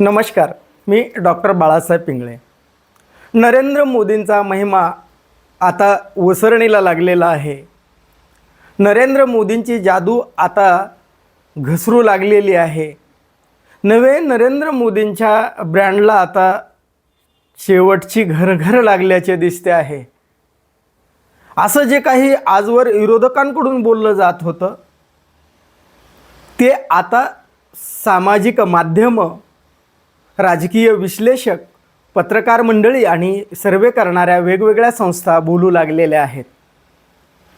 नमस्कार मी डॉक्टर बाळासाहेब पिंगळे. नरेंद्र मोदींचा महिमा आता ओसरणीला लागलेला आहे. नरेंद्र मोदींची जादू आता घसरू लागलेली आहे. नवे नरेंद्र मोदींच्या ब्रँडला आता शेवटची घरघर लागल्याचे दिसते आहे. असं जे काही आजवर विरोधकांकडून बोललं जात होतं ते आता सामाजिक माध्यमं राजकीय विश्लेषक पत्रकार मंडळी आणि सर्वे करणाऱ्या वेगवेगळ्या संस्था बोलू लागलेल्या आहेत.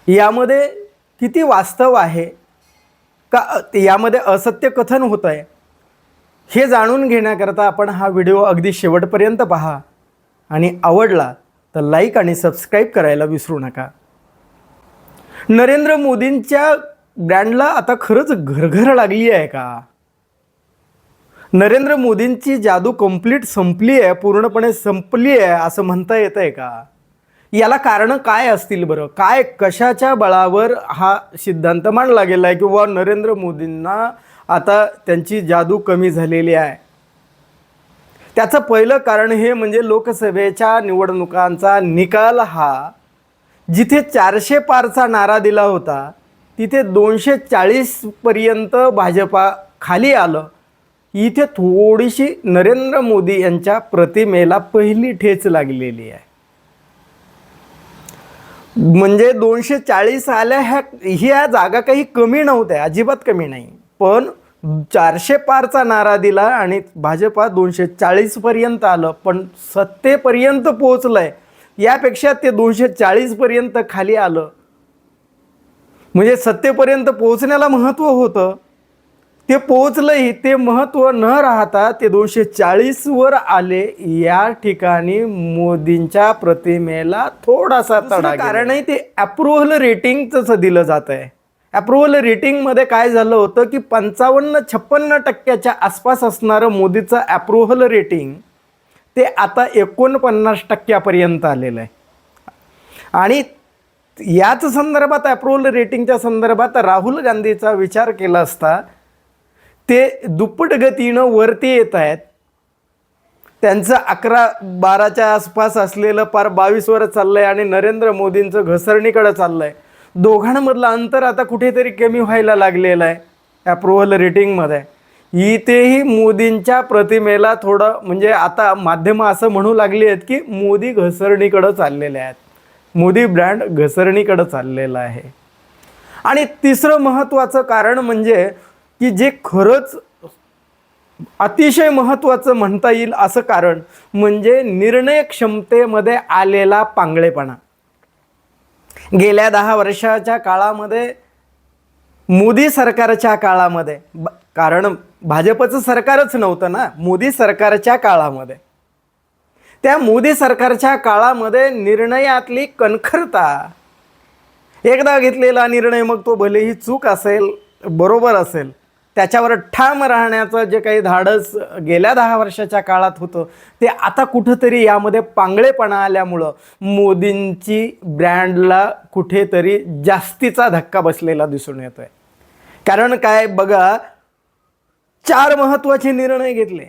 यामध्ये किती वास्तव आहे? का यामध्ये असत्य कथन होतं आहे हे जाणून घेण्याकरता आपण हा व्हिडिओ अगदी शेवटपर्यंत पहा आणि आवडला तर लाईक आणि सबस्क्राईब करायला विसरू नका. नरेंद्र मोदींच्या ब्रँडला आता खरंच घरघर लागली आहे का? नरेंद्र मोदींची जादू कंप्लीट संपली आहे पूर्णपणे संपली आहे असं म्हणता येतं आहे का? याला कारणं काय असतील बरं? काय कशाच्या बळावर हा सिद्धांत मांडला गेला आहे किंवा नरेंद्र मोदींना आता त्यांची जादू कमी झालेली आहे? त्याचं पहिलं कारण हे म्हणजे लोकसभेच्या निवडणुकांचा निकाल हा जिथे चारशे पारचा नारा दिला होता तिथे दोनशे चाळीसपर्यंत भाजपा खाली आलं. इथे थोडीशी नरेंद्र मोदी यांच्या प्रतिमेला पहिली ठेच लागलेली आहे. म्हणजे दोनशे चाळीस आल्या ह्या ह्या जागा काही कमी नव्हत्या अजिबात कमी नाही. पण चारशे पारचा नारा दिला आणि भाजपा दोनशे चाळीसपर्यंत आलं पण सत्तेपर्यंत पोचलं आहे यापेक्षा ते दोनशे चाळीसपर्यंत खाली आलं. म्हणजे सत्तेपर्यंत पोहोचण्याला महत्त्व होतं. ते पोचलंही ते महत्त्व न राहता ते दोनशे चाळीसवर आले. या ठिकाणी मोदींच्या प्रतिमेला थोडासा तडा कारणही ते अप्रुव्हल रेटिंगचं दिलं जात आहे अप्रुव्हल रेटिंगमध्ये काय झालं होतं की पंचावन्न छप्पन्न टक्क्याच्या आसपास असणारं मोदीचं अप्रुव्हल रेटिंग ते आता एकोणपन्नास टक्क्यापर्यंत आलेलं आहे. आणि याच संदर्भात अप्रुव्हल रेटिंगच्या संदर्भात राहुल गांधीचा विचार केला असता ते दुप्पट गतीनं वरती येत आहेत. त्यांचं अकरा बाराच्या आसपास असलेलं पार बावीसवर चाललं आहे आणि नरेंद्र मोदींचं घसरणीकडं चाललं आहे दोघांमधलं अंतर आता कुठेतरी कमी व्हायला लागलेलं आहे अप्रुव्हल रेटिंगमध्ये इथेही मोदींच्या प्रतिमेला थोडं म्हणजे आता माध्यमं असं म्हणू लागली आहेत की मोदी घसरणीकडं चाललेले आहेत. मोदी ब्रँड घसरणीकडं चाललेलं आहे. आणि तिसरं महत्त्वाचं कारण म्हणजे की जे खरंच अतिशय महत्त्वाचं म्हणता येईल असं कारण म्हणजे निर्णय क्षमतेमध्ये आलेला पांगळेपणा. गेल्या दहा वर्षाच्या काळामध्ये मोदी सरकारच्या काळामध्ये कारण भाजपचं सरकारच नव्हतं ना मोदी सरकारच्या काळामध्ये. त्या मोदी सरकारच्या काळामध्ये निर्णयातली कणखरता एकदा घेतलेला निर्णय मग तो भलेही चूक असेल बरोबर असेल त्याच्यावर ठाम राहण्याचं जे काही धाडस गेल्या दहा वर्षाच्या काळात होतं ते आता कुठंतरी यामध्ये पांगळेपणा आल्यामुळं मोदींची ब्रँडला कुठेतरी जास्तीचा धक्का बसलेला दिसून येतो आहे कारण काय बघा चार महत्त्वाचे निर्णय घेतले.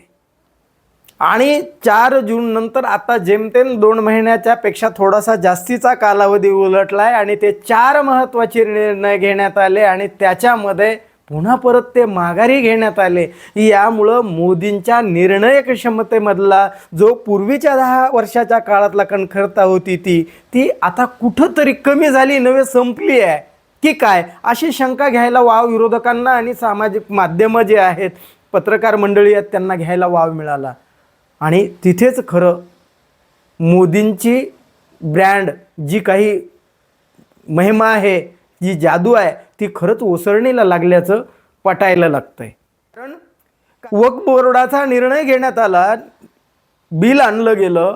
आणि चार जून नंतर आता जेमतेम दोन महिन्याच्या पेक्षा थोडासा जास्तीचा कालावधी उलटला आहे आणि ते चार महत्त्वाचे निर्णय घेण्यात आले आणि त्याच्यामध्ये पुन्हा परत ते माघारी घेण्यात आले. यामुळं मोदींच्या निर्णय क्षमतेमधला जो पूर्वीच्या दहा वर्षाच्या काळातला कणखरता होती ती ती आता कुठंतरी कमी झाली नव्हे संपली आहे. की काय? अशी शंका घ्यायला वाव विरोधकांना आणि सामाजिक माध्यमं जे आहेत पत्रकार मंडळी आहेत त्यांना घ्यायला वाव मिळाला. आणि तिथेच खरं मोदींची ब्रँड जी काही महिमा आहे जी जादू आहे ती खरंच ओसरणीला लागल्याचं पटायला लागतंय. कारण वक बोर्डाचा निर्णय घेण्यात आला बिल आणलं गेलं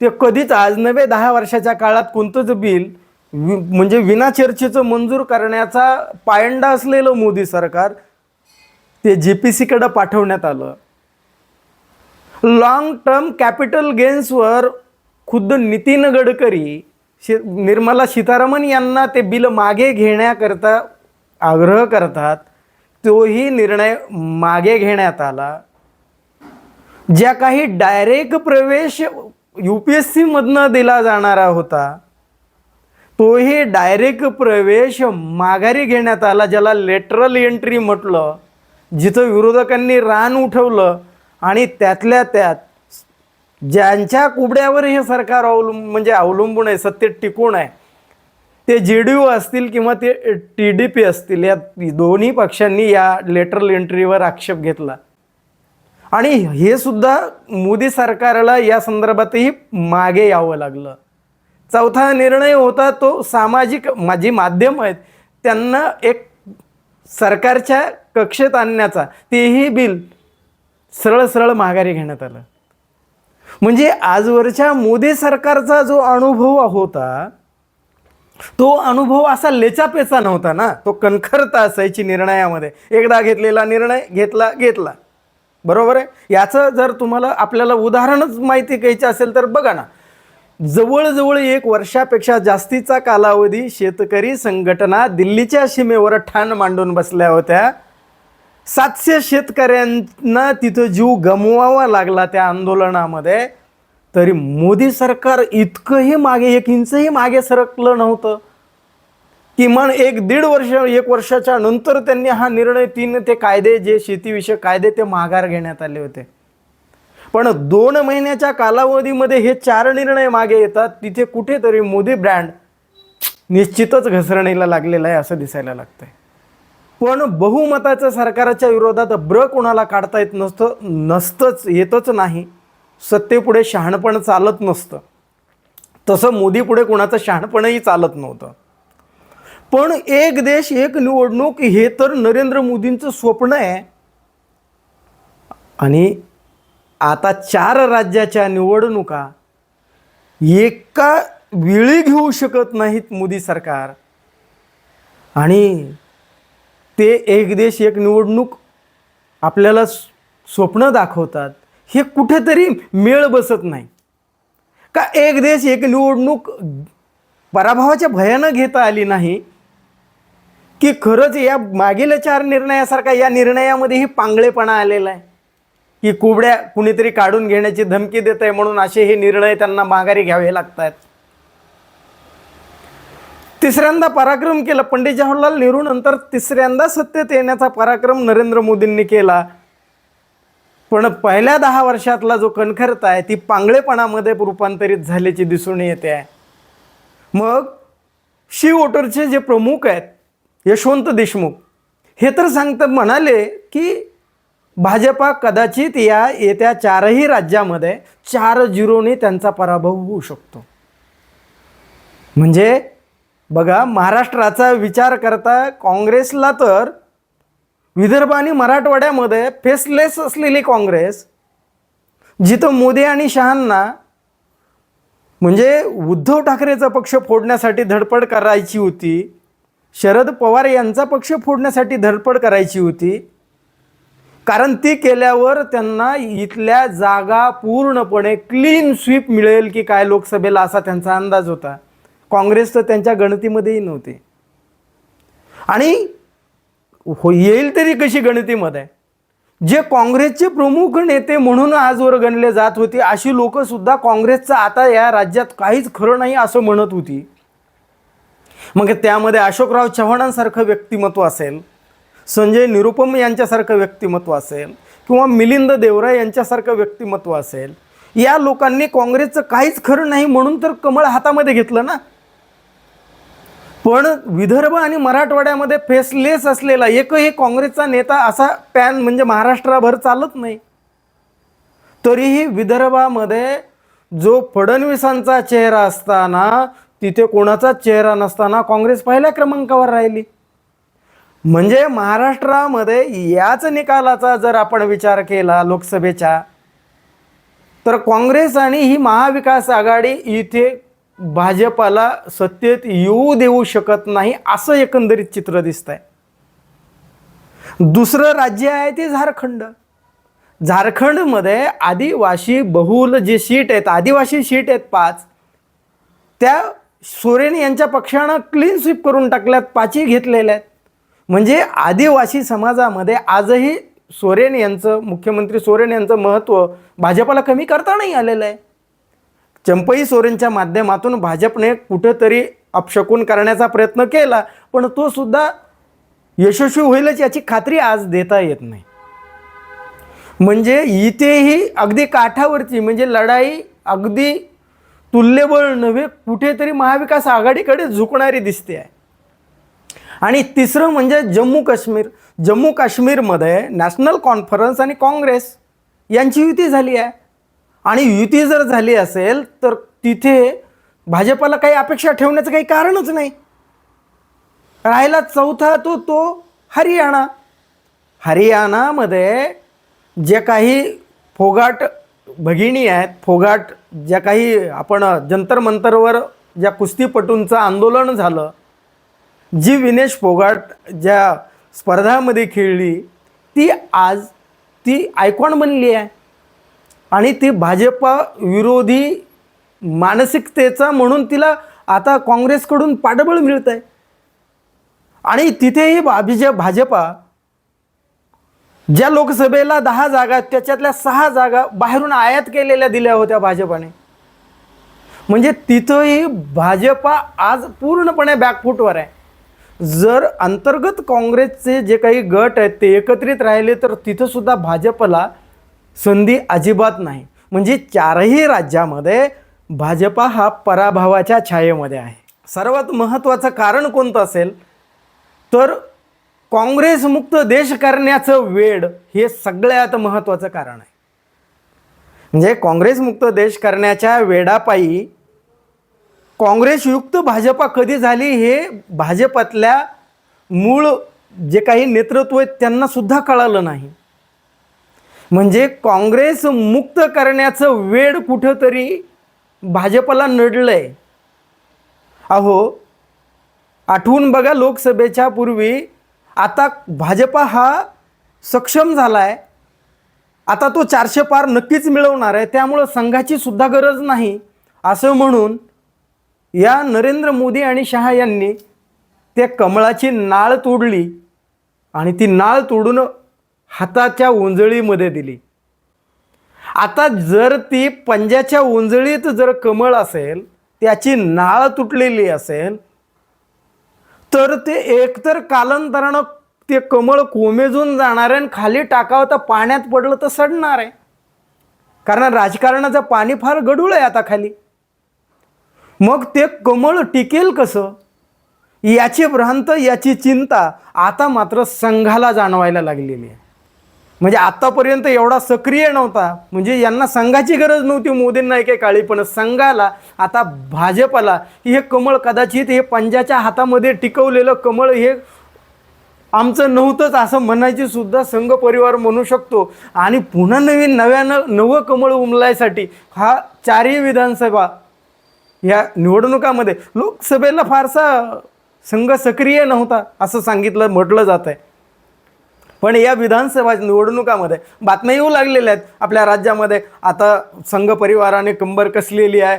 ते कधीच आज नव्हे दहा वर्षाच्या काळात कोणतंच बिल वि म्हणजे विना चर्चेचं मंजूर करण्याचा पायंडा असलेलं मोदी सरकार ते जे पी सीकडं पाठवण्यात आलं. लाँग टर्म कॅपिटल गेन्सवर खुद्द नितीन गडकरी शि निर्मला सीतारामन यांना ते बिल मागे घेण्याकरता आग्रह करतात तोही निर्णय मागे घेण्यात आला. ज्या काही डायरेक्ट प्रवेश यू पी एस सीमधनं दिला जाणारा होता तोही डायरेक्ट प्रवेश माघारी घेण्यात आला ज्याला लेटरल एंट्री म्हटलं जिथं विरोधकांनी रान उठवलं आणि त्यातल्या त्यात ज्यांच्या कुबड्यावर हे सरकार अवलंब म्हणजे अवलंबून आहे सत्तेत टिकून आहे ते जे डी यू असतील किंवा ते टी डी पी असतील या दोन्ही पक्षांनी या लेटरल एंट्रीवर आक्षेप घेतला. आणि हे सुद्धा मोदी सरकारला या संदर्भातही मागे यावं लागलं. चौथा निर्णय होता तो सामाजिक माझी माध्यम आहेत त्यांना एक सरकारच्या कक्षेत आणण्याचा तेही बिल सरळ सरळ माघारी घेण्यात आलं. म्हणजे आजवरच्या मोदी सरकारचा जो अनुभव होता तो अनुभव असा लेचापेचा नव्हता ना. तो कणखरता असायची निर्णयामध्ये. एकदा घेतलेला निर्णय घेतला घेतला. बरोबर आहे? याचं जर तुम्हाला आपल्याला उदाहरणच माहिती घ्यायची असेल तर बघा ना. जवळजवळ एक वर्षापेक्षा जास्तीचा कालावधी शेतकरी संघटना दिल्लीच्या सीमेवर ठाण मांडून बसल्या होत्या. सातशे शेतकऱ्यांना तिथं जीव गमवावा लागला त्या आंदोलनामध्ये. तरी मोदी सरकार इतकंही मागे एक इंचही मागे सरकलं नव्हतं. किमान एक दीड वर्ष एक वर्षाच्या नंतर त्यांनी हा निर्णय तीन ते कायदे जे शेतीविषयक कायदे ते माघार घेण्यात आले होते. पण दोन महिन्याच्या कालावधीमध्ये हे चार निर्णय मागे येतात. तिथे कुठेतरी मोदी ब्रँड निश्चितच घसरणीला लागलेला आहे असं दिसायला लागतंय. पण बहुमताचं सरकारच्या विरोधात ब्र कोणाला काढता येत नसतं नसतंच येतच नाही. सत्तेपुढे शहाणपण चालत नसतं. तसं मोदीपुढे कोणाचं शहाणपणही चालत नव्हतं. पण एक देश एक निवडणूक हे तर नरेंद्र मोदींचं स्वप्न आहे. आणि आता चार राज्याच्या निवडणुका एका वेळी घेऊ शकत नाहीत मोदी सरकार. आणि ते एक देश एक निवडणूक आपल्याला स्वप्न दाखवतात. हे कुठेतरी मेळ बसत नाही. का एक देश एक निवडणूक पराभवाच्या भयानं घेता आली नाही की खरंच या मागील चार निर्णयासारखा या निर्णयामध्येही पांगळेपणा आलेला आहे. की कुबड्या कुणीतरी काढून घेण्याची धमकी देत आहे म्हणून असे हे निर्णय त्यांना माघारी घ्यावे लागत आहेत तिसऱ्यांदा पराक्रम केला. पंडित जवाहरलाल नेहरू नंतर तिसऱ्यांदा सत्तेत येण्याचा पराक्रम नरेंद्र मोदींनी केला. पण पहिल्या दहा वर्षातला जो कणखरता आहे ती पांगळेपणामध्ये रूपांतरित झाल्याची दिसून येते. आहे मग शी वोटरचे जे प्रमुख आहेत यशवंत देशमुख हे तर सांगतात म्हणाले की भाजपा कदाचित या येत्या चारही राज्यामध्ये चार झिरोने त्यांचा पराभव होऊ शकतो. म्हणजे बघा महाराष्ट्राचा विचार करता काँग्रेसला तर विदर्भ आणि मराठवाड्यामध्ये फेसलेस असलेली काँग्रेस जिथं मोदी आणि शहांना म्हणजे उद्धव ठाकरेचा पक्ष फोडण्यासाठी धडपड करायची होती शरद पवार यांचा पक्ष फोडण्यासाठी धडपड करायची होती कारण ती केल्यावर त्यांना इथल्या जागा पूर्णपणे क्लीन स्वीप मिळेल की काय लोकसभेला असा त्यांचा अंदाज होता. काँग्रेस तर त्यांच्या गणतीमध्येही नव्हती. आणि हो येईल तरी कशी गणतीमध्ये? जे काँग्रेसचे प्रमुख नेते म्हणून आजवर गणले जात होते अशी लोक सुद्धा काँग्रेसचं आता या राज्यात काहीच खरं नाही असं म्हणत होती. मग त्यामध्ये अशोकराव चव्हाणांसारखं व्यक्तिमत्व असेल संजय निरुपम यांच्यासारखं व्यक्तिमत्व असेल किंवा मिलिंद देवरा यांच्यासारखं व्यक्तिमत्व असेल या लोकांनी काँग्रेसचं काहीच खरं नाही म्हणून तर कमळ हातामध्ये घेतलं ना? पण विदर्भ आणि मराठवाड्यामध्ये फेसलेस असलेला एकही काँग्रेसचा नेता असा पॅन म्हणजे महाराष्ट्राभर चालत नाही. तरीही विदर्भामध्ये जो फडणवीसांचा चेहरा असताना तिथे कोणाचा चेहरा नसताना काँग्रेस पहिल्या क्रमांकावर राहिली. म्हणजे महाराष्ट्रामध्ये याच निकालाचा जर आपण विचार केला लोकसभेच्या तर काँग्रेस आणि ही महाविकास आघाडी इथे भाजपाला सत्तेत येऊ देऊ शकत नाही असं एकंदरीत चित्र दिसत आहे दुसरं राज्य आहे ते झारखंड. झारखंडमध्ये आदिवासी बहुल जे सीट आहेत आदिवासी सीट आहेत पाच त्या सोरेन यांच्या पक्षानं क्लीन स्वीप करून टाकल्यात पाचही घेतलेल्या आहेत. म्हणजे आदिवासी समाजामध्ये आजही सोरेन यांचं मुख्यमंत्री सोरेन यांचं महत्त्व भाजपाला कमी करता नाही आलेलं आहे. चंपई सोरेनच्या माध्यमातून भाजपने कुठंतरी अपशकून करण्याचा प्रयत्न केला पण तो सुद्धा यशस्वी होईलच याची खात्री आज देता येत नाही. म्हणजे इथेही अगदी काठावरची म्हणजे लढाई अगदी तुल्यबळ नव्हे कुठेतरी महाविकास आघाडीकडे झुकणारी दिसते आहे. आणि तिसरं म्हणजे जम्मू काश्मीर. जम्मू काश्मीरमध्ये नॅशनल कॉन्फरन्स आणि काँग्रेस यांची युती झाली आहे. आणि युती जर झाली असेल तर तिथे भाजपाला काही अपेक्षा ठेवण्याचं काही कारणच नाही. राहिला चौथा तो तो हरियाणा. हरियाणामध्ये जे काही फोगाट भगिनी आहेत फोगाट ज्या काही आपण जंतर मंतरवर ज्या कुस्तीपटूंचं आंदोलन झालं जी विनेश फोगाट ज्या स्पर्धामध्ये खेळली ती आज ती आयकॉन बनली आहे. आणि ती भाजपा विरोधी मानसिकतेचा म्हणून तिला आता काँग्रेसकडून पाठबळ मिळत आहे आणि तिथेही अभिज भाजपा ज्या लोकसभेला दहा जागा त्याच्यातल्या सहा जागा बाहेरून आयात केलेल्या दिल्या होत्या भाजपाने. म्हणजे तिथंही भाजपा आज पूर्णपणे बॅकफूटवर आहे. जर अंतर्गत काँग्रेसचे जे काही गट आहेत ते एकत्रित राहिले तर तिथंसुद्धा भाजपला संधी अजिबात नाही. म्हणजे चारही राज्यामध्ये भाजपा हा पराभवाच्या छायेमध्ये आहे. सर्वात महत्त्वाचं कारण कोणतं असेल? तर काँग्रेसमुक्त देश करण्याचं वेळ हे सगळ्यात महत्त्वाचं कारण आहे. म्हणजे काँग्रेसमुक्त देश करण्याच्या वेडापायी काँग्रेसयुक्त भाजपा कधी झाली हे भाजपातल्या मूळ जे काही नेतृत्व आहेत त्यांनासुद्धा कळालं नाही. म्हणजे काँग्रेस मुक्त करण्याचं वेळ कुठंतरी भाजपला नडलं आहे अहो आठवून बघा लोकसभेच्या पूर्वी आता भाजपा हा सक्षम झाला आहे आता तो चारशे पार नक्कीच मिळवणार आहे. त्यामुळं संघाची सुद्धा गरज नाही. असं म्हणून या नरेंद्र मोदी आणि शहा यांनी त्या कमळाची नाळ तोडली आणि ती नाळ तोडून हाताच्या उंजळीमध्ये दिली. आता जर ती पंजाच्या उंजळीत जर कमळ असेल त्याची नाळ तुटलेली असेल तर ते एकतर कालांतरानं ते कमळ कोमेजून जाणार आहे आणि खाली टाकावं तर पाण्यात पडलं तर सडणार आहे. कारण राजकारणाचं पाणी फार गढूळ आहे आता खाली. मग ते कमळ टिकेल कसं? याची भ्रांत याची चिंता आता मात्र संघाला जाणवायला लागलेली आहे. म्हणजे आतापर्यंत एवढा सक्रिय नव्हता. म्हणजे यांना संघाची गरज नव्हती मोदींना एके काळी पण संघाला आता भाजपला हे कमळ कदाचित हे पंजाच्या हातामध्ये टिकवलेलं कमळ हे आमचं नव्हतंच असं म्हणायची सुद्धा संघ परिवार म्हणू शकतो. आणि पुन्हा नवीन नव्यानं नवं कमळ उमलायसाठी हा चारही विधानसभा या निवडणुकामध्ये लोकसभेला फारसा संघ सक्रिय नव्हता असं सांगितलं म्हटलं जात आहे पण या विधानसभा निवडणुकामध्ये बातम्या येऊ लागलेल्या आहेत आपल्या राज्यामध्ये. आता संघ परिवाराने कंबर कसलेली आहे?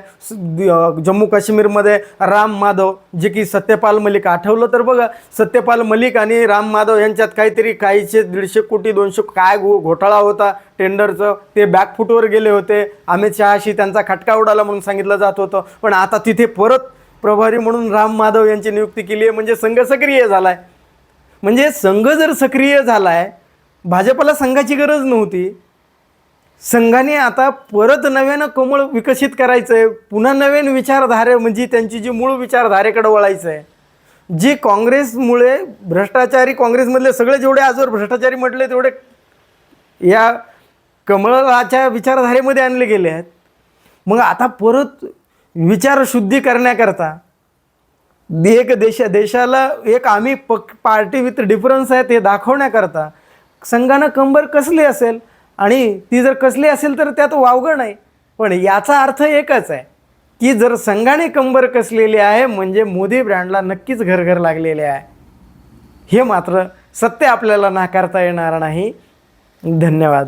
जम्मू काश्मीरमध्ये राम माधव जे की सत्यपाल मलिक आठवलं तर बघा. सत्यपाल मलिक आणि राम माधव यांच्यात काहीतरी काहीशे दीडशे कोटी दोनशे काय घो घोटाळा होता टेंडरचं. ते बॅकफुटवर गेले होते. अमित शहाशी त्यांचा खटका उडाला म्हणून सांगितलं जात होतं. पण आता तिथे परत प्रभारी म्हणून राम माधव यांची नियुक्ती केली आहे. म्हणजे संघ सक्रिय झाला आहे म्हणजे संघ जर सक्रिय झाला आहे भाजपला संघाची गरज नव्हती. संघाने आता परत नव्यानं कमळ विकसित करायचं आहे पुन्हा नवीन विचारधारे म्हणजे त्यांची जी मूळ विचारधारेकडे वळायचं आहे जी काँग्रेसमुळे भ्रष्टाचारी काँग्रेसमधले सगळे जेवढे आजवर भ्रष्टाचारी म्हटले तेवढे या कमळाच्या विचारधारेमध्ये आणले गेले आहेत. मग आता परत विचारशुद्धी करण्याकरता एक देश देशाला एक आम्ही पक पार्टी विथ डिफरन्स आहे ते दाखवण्याकरता संघानं कंबर कसली असेल आणि ती जर कसली असेल तर त्यात वावगं नाही. पण याचा अर्थ एकच आहे की जर संघाने कंबर कसलेली आहे म्हणजे मोदी ब्रँडला नक्कीच घरघर लागलेले आहे. हे मात्र सत्य आपल्याला नाकारता येणार नाही. धन्यवाद.